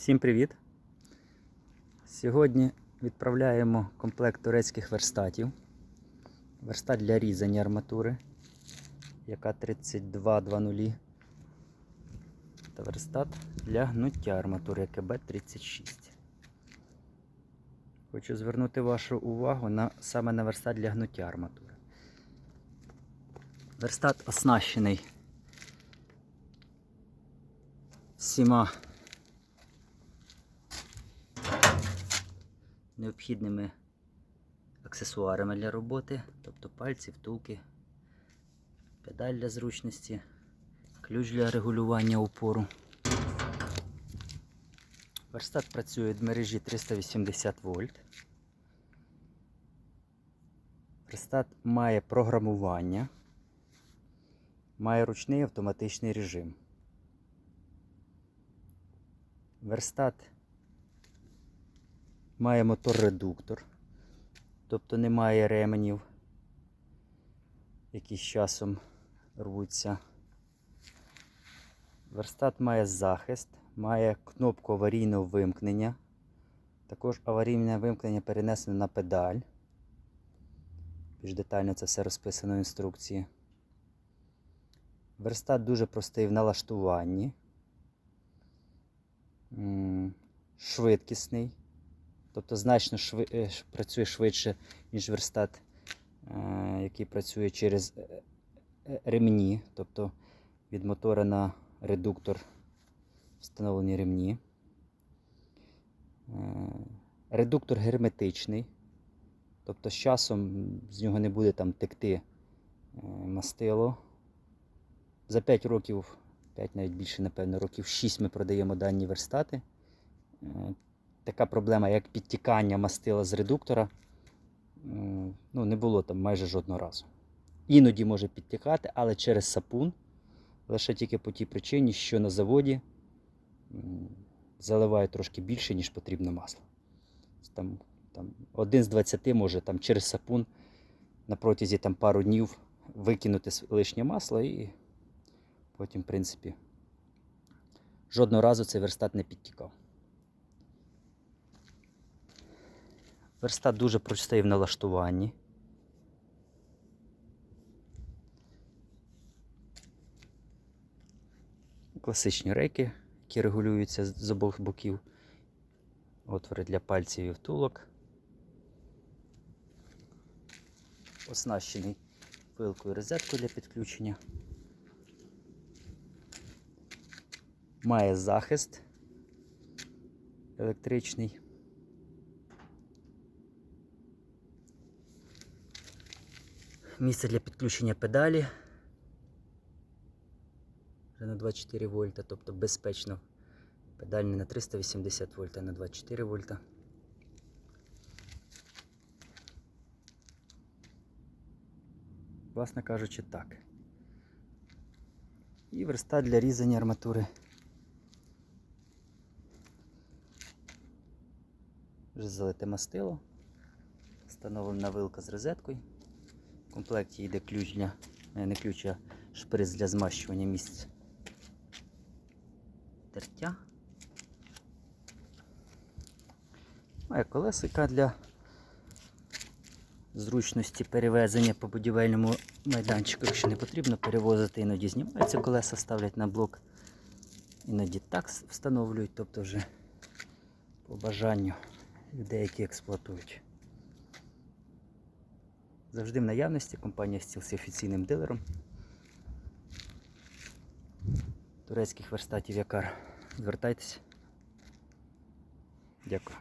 Всім привіт! Сьогодні відправляємо комплект турецьких верстатів. Верстат для різання арматури, яка 3220. Та верстат для гнуття арматури КБ-36. Хочу звернути вашу увагу на, саме на верстат для гнуття арматури. Верстат оснащений всіма необхідними аксесуарами для роботи, тобто пальці, втулки, педаль для зручності, ключ для регулювання опору. Верстат працює в мережі 380 вольт. Верстат має програмування, має ручний автоматичний режим. Верстат має мотор-редуктор, тобто немає ременів, які з часом рвуться. Верстат має захист, має кнопку аварійного вимкнення. Також аварійне вимкнення перенесено на педаль. Більш детально це все розписано в інструкції. Верстат дуже простий в налаштуванні. Швидкісний. Тобто значно шви... е, працює швидше, ніж верстат, е, який працює через е, ремні, тобто від мотора на редуктор встановлені ремні. Редуктор герметичний, тобто з часом з нього не буде там текти мастило. За 5 років, 5 навіть більше, напевно, років 6 ми продаємо дані верстати. Така проблема, як підтікання мастила з редуктора, ну, не було там майже жодного разу. Іноді може підтікати, але через сапун, лише тільки по тій причині, що на заводі м, заливають трошки більше, ніж потрібно масло. Там, там, один з 20 може там, через сапун на протязі там, пару днів викинути лишнє масло і потім, в принципі, жодного разу цей верстат не підтікав. Верстат дуже простий в налаштуванні. Класичні рейки, які регулюються з обох боків. Отвори для пальців і втулок. Оснащений пилкою розеткою для підключення. Має захист електричний. Місце для підключення педалі. Вже на 24 вольта, тобто безпечно. Педаль не на 380 вольт, а на 24 вольта. Власне кажучи, так. І верстат для різання арматури. Вже залите мастило. Встановлена вилка з розеткою. В комплекті йде ключ для, е, не ключ, а шприц для змащування місць тертя. Має колесика для зручності перевезення по будівельному майданчику, якщо не потрібно перевозити, іноді знімаються колеса, ставлять на блок. Іноді так встановлюють, тобто вже по бажанню людей, які експлуатують. Завжди в наявності компанія Steel є офіційним дилером турецьких верстатів Якар. Звертайтеся. Дякую.